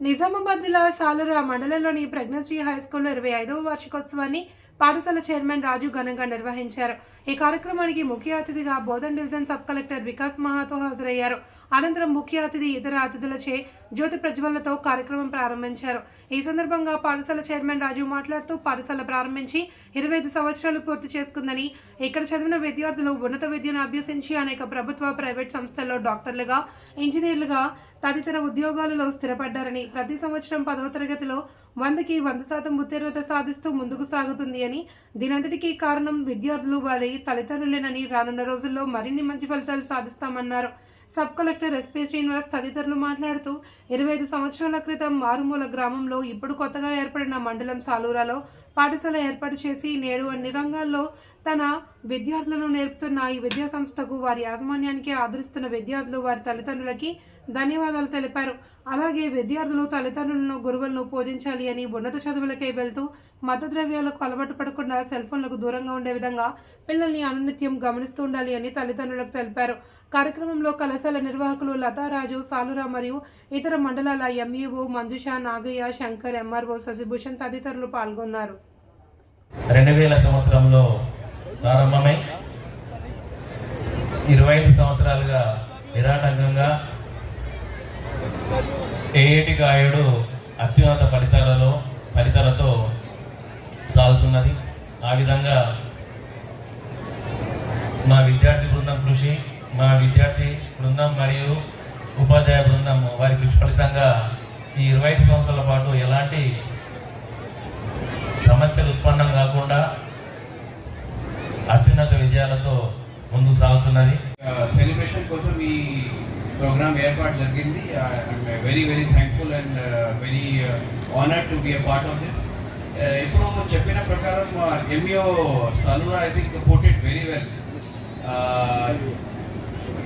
నిజామాబాద్ జిల్లా సాలురా మండలంలోని ప్రజ్ఞశ్రీ హై స్కూల్లో ఇరవై ఐదవ వార్షికోత్సవాన్ని పాఠశాల చైర్మన్ రాజు ఘనంగా నిర్వహించారు. ఈ కార్యక్రమానికి ముఖ్య అతిథిగా Bodhan division sub collector Vikas Mahato హాజరయ్యారు. అనంతరం ముఖ్య అతిథి ఇతర అతిథులచే జ్యోతి ప్రజ్వలతో కార్యక్రమం ప్రారంభించారు. ఈ సందర్భంగా పాఠశాల చైర్మన్ రాజు మాట్లాడుతూ పాఠశాల ప్రారంభించి ఇరవై ఐదు సంవత్సరాలు పూర్తి చేసుకుందని ఇక్కడ చదివిన విద్యార్థులు ఉన్నత విద్యను అభ్యసించి అనేక ప్రభుత్వ ప్రైవేట్ సంస్థల్లో డాక్టర్లుగా ఇంజనీర్లుగా తదితర ఉద్యోగాలలో స్థిరపడ్డారని ప్రతి సంవత్సరం పదవ తరగతిలో వందకి వంద శాతం ఉత్తీర్ణత సాధిస్తూ ముందుకు సాగుతుంది అని దీనంతటికీ కారణం విద్యార్థులు వారి తల్లిదండ్రులేనని రానున్న రోజుల్లో మరిన్ని మంచి ఫలితాలు సాధిస్తామన్నారు. సబ్ కలెక్టర్ ఎస్పీ శ్రీనివాస్ తదితరులు మాట్లాడుతూ ఇరవై ఐదు సంవత్సరాల క్రితం మారుమూల గ్రామంలో ఇప్పుడు కొత్తగా ఏర్పడిన మండలం సాలూరాలో పాఠశాల ఏర్పాటు చేసి నేడు అన్ని రంగాల్లో తన విద్యార్థులను నేర్పుతున్న ఈ విద్యా సంస్థకు వారి యాజమాన్యానికి ఆదరిస్తున్న విద్యార్థులు వారి తల్లిదండ్రులకి ధన్యవాదాలు తెలిపారు. అలాగే విద్యార్థులు తల్లిదండ్రులను గురువులను పూజించాలి అని ఉన్నత చదువులకే వెళ్తూ మతద్రవ్యాలకు అలవాటు పడకుండా సెల్ ఫోన్లకు దూరంగా ఉండే విధంగా పిల్లల్ని అనునిత్యం గమనిస్తూ ఉండాలి అని తల్లిదండ్రులకు తెలిపారు. కార్యక్రమంలో కళాశాల నిర్వాహకులు లతారాజు సాలురా మరియు ఇతర మండలాల ఎంఈఓ మంజుషా నాగయ్య శంకర్ ఎంఆర్ఓ శశిభూషణ్ తదితరులు పాల్గొన్నారు. రెండు వేల సంవత్సరంలో ప్రారంభమై ఇరవై ఐదు సంవత్సరాలుగా నిరాటంకంగా ఏఏటి గాయుడు అత్యున్నత ఫలితాలలో ఫలితాలతో సాగుతున్నది. ఆ విధంగా మా విద్యార్థి బృందం కృషి మా విద్యార్థి బృందం మరియు ఉపాధ్యాయ బృందం వారి కృషి ఫలితంగా ఈ ఇరవై ఐదు సంవత్సరాల పాటు ఎలాంటి సమస్యలు ఉత్పన్నం కాకుండా అత్యున్నత విజయాలతో ముందుకు సాగుతున్నది. సెలబ్రేషన్ కోసం ఈ ప్రోగ్రామ్ ఏర్పాటు జరిగింది. Very very thankful and very honour to be a part of this ఇప్పుడు చెప్పిన ప్రకారం MEO Salur I think put it very well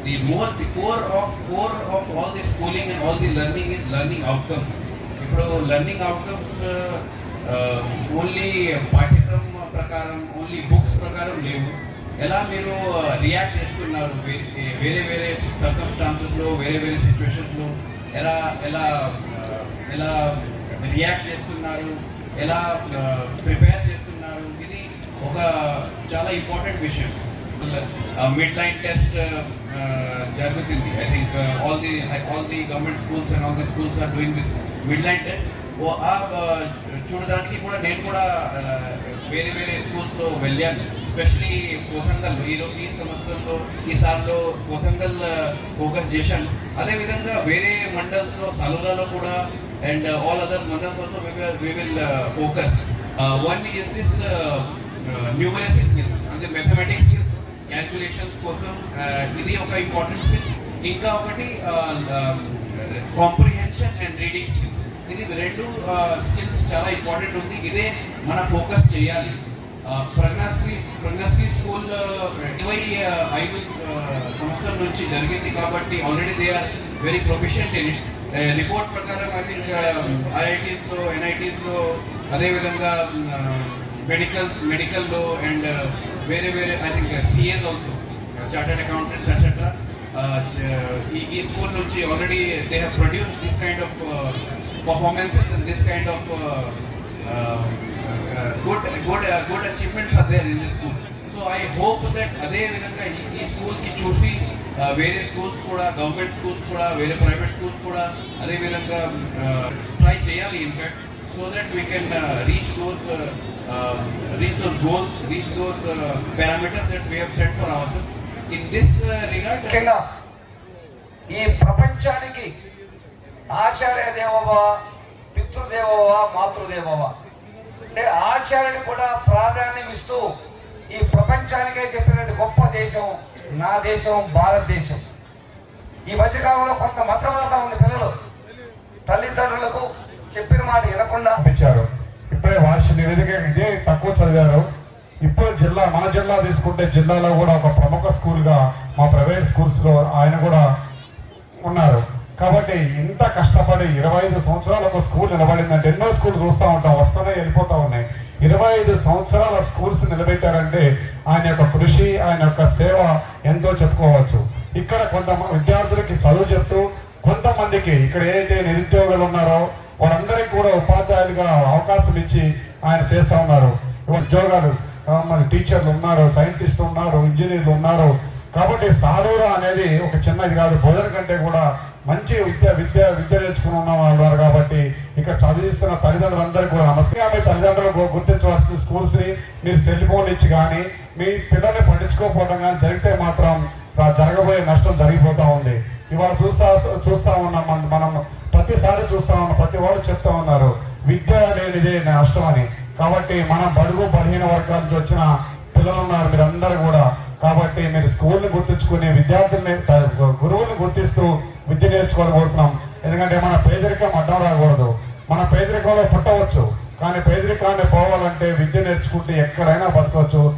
the more the core of core of all the schooling and all the learning is learning outcomes ఇప్పుడు learning outcomes only పాఠ్యక్రమం ప్రకారం only books ప్రకారం లేవు. ఎలా మీరు uh, రియాక్ట్ చేస్తున్నారు? వేరే వేరే సర్కమ్స్టాన్సెస్లో వేరే వేరే సిచ్యువేషన్స్లో ఎలా ఎలా uh, ఎలా రియాక్ట్ చేస్తున్నారు? ఎలా uh, ప్రిపేర్ చేస్తున్నారు? ఇది ఒక చాలా ఇంపార్టెంట్ విషయం. మిడ్ లైన్ టెస్ట్ జరుగుతుంది I think all the all the government schools and all the schools are doing this mid line test ఓ ఆ uh, చూడడానికి కూడా నేను కూడా uh, వేరే వేరే స్కూల్స్లో వెళ్ళాను ఎస్పెషలీ కోతంగల్ ఈ రో- ఈ సంవత్సరంలో ఈసారిలో కోతంగల్ ఫోకస్ చేశాను అదేవిధంగా వేరే మండల్స్లో సలురాలో కూడా and all other mandals also we will focus one is this numeracy skills అంటే మెథమెటిక్స్ స్కిల్స్ క్యాల్కులేషన్స్ కోసం ఇది ఒక ఇంపార్టెంట్ స్కిల్ ఇంకా ఒకటి కాంప్రిహెన్షన్ అండ్ రీడింగ్ స్కిల్స్ ఇది రెండు స్కిల్స్ చాలా ఇంపార్టెంట్ ఉంది. ఇదే మన ఫోకస్ చేయాలి. ప్రజ్ఞాశ్రీ ప్రజ్ఞాశ్రీ స్కూల్ ఇరవై ఐదు సంవత్సరం నుంచి జరిగింది కాబట్టి already they are very professional in it report ప్రకారం ఐ థింక్ ఐఐటీస్లో ఎన్ఐటీస్లో అదేవిధంగా మెడికల్స్ మెడికల్లో అండ్ వేరే వేరే I think CS also chartered accountants etcetera ఈ ఈ స్కూల్ నుంచి already they have produce this kind of performances and this kind of good good good achievements are there in this school so I hope that అదే విధంగా ఈ ఈ స్కూల్కి చూసి uh, వేరే స్కూల్స్ కూడా గవర్నమెంట్ స్కూల్స్ కూడా వేరే ప్రైవేట్ స్కూల్స్ కూడా అదే విధంగా ట్రై చేయాలి in fact so that we can reach those reach those goals reach those parameters that we have set for our in this regard ముఖ్యంగా ఈ ప్రపంచానికి ఆచార్య దేవవ పితృదేవవ మాతృదేవవ అంటే ఆచార్యుని కూడా ప్రాధాన్యం ఇస్తూ ఈ ప్రపంచానికే చెప్పినట్టు గొప్ప దేశం నా దేశం భారతదేశం. ఈ మధ్యకాలంలో కొంత మసమవుతా ఉంది పిల్లలు. తల్లిదండ్రులకు చెప్పిన మాట వినకుండా పంపించారు. ఇప్పుడే వార్షిక నివేదిక ఇదే తక్కువ చదివారు. ఇప్పుడు జిల్లా మన జిల్లా తీసుకుంటే జిల్లాలో కూడా ఒక ప్రముఖ స్కూల్గా మా ప్రైవేట్ స్కూల్స్లో ఆయన కూడా ఉన్నారు. కాబట్టి ఇంత కష్టపడి ఇరవై ఐదు సంవత్సరాలు ఒక స్కూల్ నిలబడిందంటే ఎన్నో స్కూల్ చూస్తూ ఉంటాం వస్తూనే వెళ్ళిపోతూ ఉన్నాయి. ఇరవై ఐదు సంవత్సరాల స్కూల్స్ నిలబెట్టారంటే ఆయన యొక్క కృషి ఆయన యొక్క సేవ ఎంతో చెప్పుకోవచ్చు. ఇక్కడ కొంత విద్యార్థులకి చదువు చెప్తూ కొంతమందికి ఇక్కడ ఏదైతే నిరుద్యోగులు ఉన్నారో వారందరికీ కూడా ఉపాధ్యాయులుగా అవకాశం ఇచ్చి ఆయన చేస్తా ఉన్నారు. ఉద్యోగాలు. మరి టీచర్లు ఉన్నారు సైంటిస్టులు ఉన్నారు ఇంజనీర్లు ఉన్నారు. కాబట్టి సాధువులు అనేది ఒక చిన్నది కాదు. భోజన కంటే కూడా మంచి విద్య విద్య విద్య నేర్చుకుని ఉన్న వాళ్ళు కాబట్టి ఇక్కడ చదివిస్తున్న తల్లిదండ్రులందరికీ కూడా నమస్కారం మీ తల్లిదండ్రులు గుర్తించవలసిన స్కూల్స్ని మీరు సెల్ ఫోన్ ఇచ్చి కానీ మీ పిల్లల్ని పట్టించుకోకపోవడం కానీ జరిగితే మాత్రం జరగబోయే నష్టం జరిగిపోతూ ఉంది. ఇవాళ చూస్తా చూస్తా ఉన్నాం మనం ప్రతిసారి చూస్తా ఉన్నాం. ప్రతి వాళ్ళు చెప్తా ఉన్నారు విద్య లేనిదే నష్టం అని. కాబట్టి మనం బడుగు బలహీన వర్గాల నుంచి వచ్చిన పిల్లలు ఉన్నారు మీరందరూ కూడా. కాబట్టి మీరు స్కూల్ని గుర్తించుకుని విద్యార్థుల్ని త- గురువుల్ని గుర్తిస్తూ విద్య నేర్చుకోవాలని కోరుతున్నాం. ఎందుకంటే మన పేదరికం అడ్డం రాకూడదు. మన పేదరికంలో పుట్టవచ్చు. కానీ పేదరికాన్ని పోవాలంటే విద్య నేర్చుకుంటే ఎక్కడైనా బతకవచ్చు.